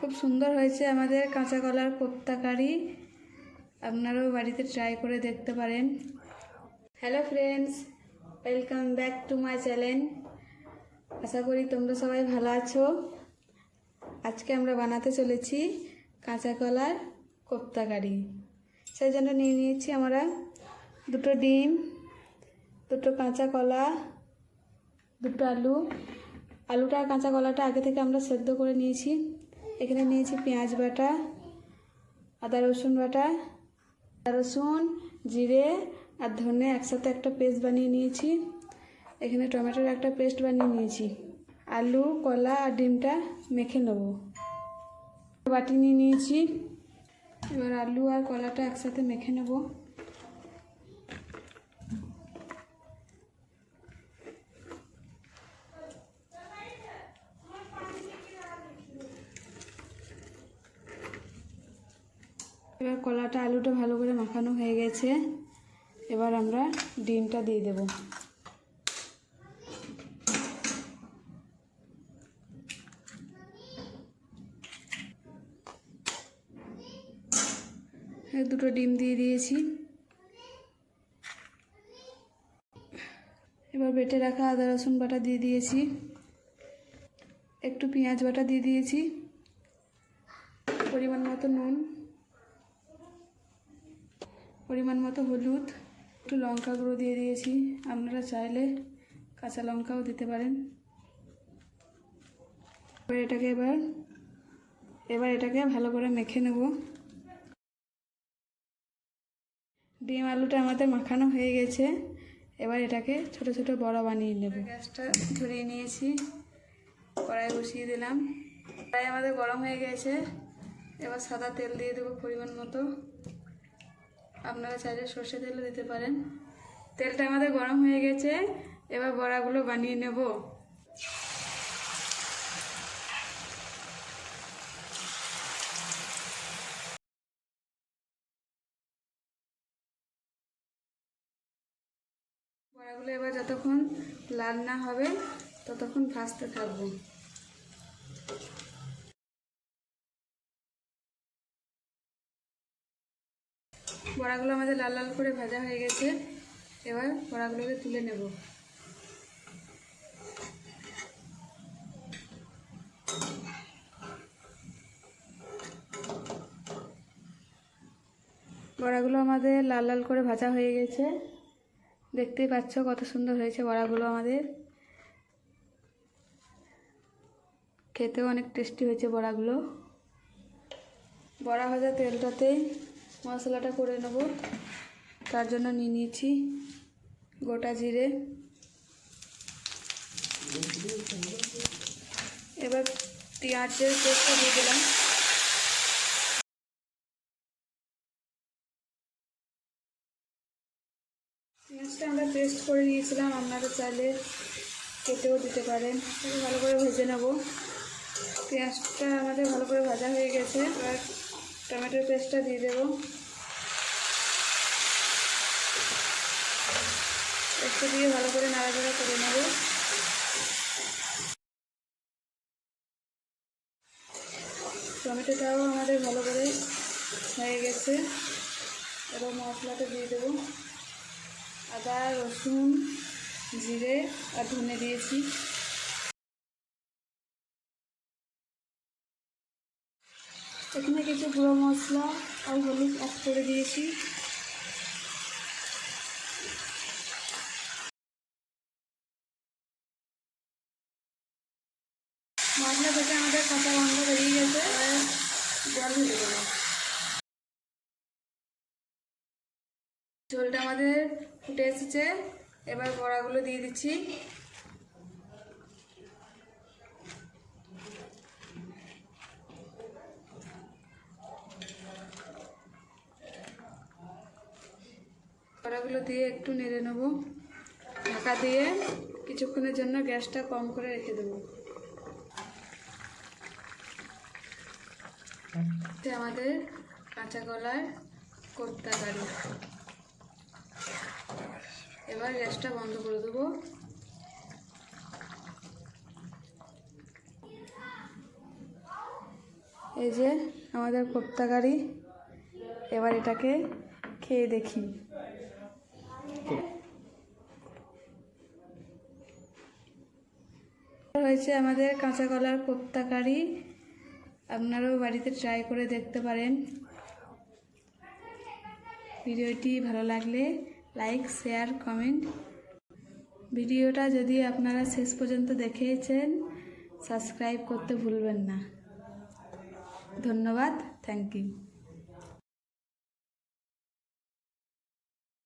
খুব সুন্দর হয়েছে আমাদের কাঁচা কলার কোপ্তা কারি। আপনারাও বাড়িতে ট্রাই করে দেখতে পারেন। Hello friends welcome back to my channel আশা করি তোমরা সবাই ভালো আছো। আজকে আমরা বানাতে চলেছি কাঁচা কলার কোপ্তা কারি। সেই জন্য নিয়ে নিয়েছি আমরা দুটো ডিম, দুটো কাঁচা কলা, দুটো আলু। আলুটা আর কাঁচা কলাটা আগে থেকে আমরা সেদ্ধ করে নিয়েছি। এখানে নিয়েছি পেঁয়াজ বাটা, আদা রসুন বাটা, আদা রসুন, জিরে আর ধনে একসাথে একটা পেস্ট বানিয়ে নিয়েছি। এখানে টমেটোর একটা পেস্ট বানিয়ে নিয়েছি। আলু, কলা আর ডিমটা মেখে নেব। বাটি নিয়ে নিয়েছি। এবার আলু আর কলাটা একসাথে মেখে নেব। এবার কলাটা আলুটা ভালো করে মাখানো হয়ে গেছে। এবার আমরা ডিমটা দিয়ে দেব। দুটো ডিম দিয়ে দিয়েছি। এবার বেটে রাখা আদা, রসুন বাটা দিয়ে দিয়েছি। একটু পেঁয়াজ বাটা দিয়ে দিয়েছি। পরিমাণ মতো নুন। পরিমাণ মতো হলুদ, একটু লঙ্কা গুঁড়ো দিয়ে দিয়েছি। আপনারা চাইলে কাঁচা লঙ্কাও দিতে পারেন। এবার এটাকে এবার এবার এটাকে ভালো করে মেখে নেব। ডিম আলুটা আমাদের মাখানো হয়ে গেছে। এবার এটাকে ছোট ছোট বড়া বানিয়ে নেব। গ্যাসটা ধরিয়ে নিয়েছি। কড়াই বসিয়ে দিলাম। কড়াই আমাদের গরম হয়ে গেছে। এবার সাদা তেল দিয়ে দেবো পরিমাণ মতো। আপনারা চাইলে সর্ষে তেলও দিতে পারেন। তেলটা আমাদের গরম হয়ে গেছে, এবার বড়াগুলো বানিয়ে নেব। বড়াগুলো এবার যতক্ষণ লাল না হবে, ততক্ষণ ভাজতে থাকব। বড়াগুলো আমাদের লাল লাল করে ভাজা হয়ে গেছে। এবার বড়াগুলোকে তুলে নেব। বড়াগুলো আমাদের লাল লাল করে ভাজা হয়ে গেছে। দেখতেই পাচ্ছ কত সুন্দর হয়েছে বড়াগুলো আমাদের। খেতেও অনেক টেস্টি হয়েছে বড়াগুলো। বড়া ভাজা তেলটাতেই মশলাটা করে নেব। তার জন্য নিয়ে নিয়েছি গোটা জিরে। এবার পেঁয়াজের পেস্টটা দিয়ে দিলাম। পেঁয়াজটা আমরা পেস্ট করে নিয়েছিলাম, আপনারা চাইলে কেটেও দিতে পারেন। ভালো করে ভেজে নেব। পেঁয়াজটা আমাদের ভালো করে ভাজা হয়ে গেছে। এবার টমেটোর পেস্টটা দিয়ে দেবো। একটু দিয়ে ভালো করে নাড়াচাড়া করে নেব। টমেটোটাও আমাদের ভালো করে হয়ে গেছে। এবার মশলাটা দিয়ে দেবো। আদা, রসুন, জিরে আর ধনে দিয়েছি। কিছু গুঁড়ো মশলা আর হলুদ অ্যাড করে দিয়েছি। মশলা থেকে আমাদের কাঁচা গন্ধ বেরিয়ে গেছে জল ঢেলে দেবো। ঝোলটা আমাদের ফুটে এসেছে। এবার বড়াগুলো দিয়ে দিচ্ছি। বড়াগুলো দিয়ে একটু নেড়ে নেব। ঢাকা দিয়ে কিছুক্ষণের জন্য গ্যাসটা কম করে রেখে দেবো। আমাদের কাঁচা কলার কোপ্তা কারি এবার গ্যাসটা বন্ধ করে দেবো। এই যে আমাদের কোপ্তা কারি, এবার এটাকে খেয়ে দেখি। হয়েছে আমাদের কাঁচা কলার কোপ্তা কারি। আপনারাও বাড়িতে ট্রাই করে দেখতে পারেন। ভিডিওটি ভালো লাগলে লাইক শেয়ার কমেন্ট ভিডিওটা যদি আপনারা শেষ পর্যন্ত দেখেছেন সাবস্ক্রাইব করতে ভুলবেন না। ধন্যবাদ থ্যাংক ইউ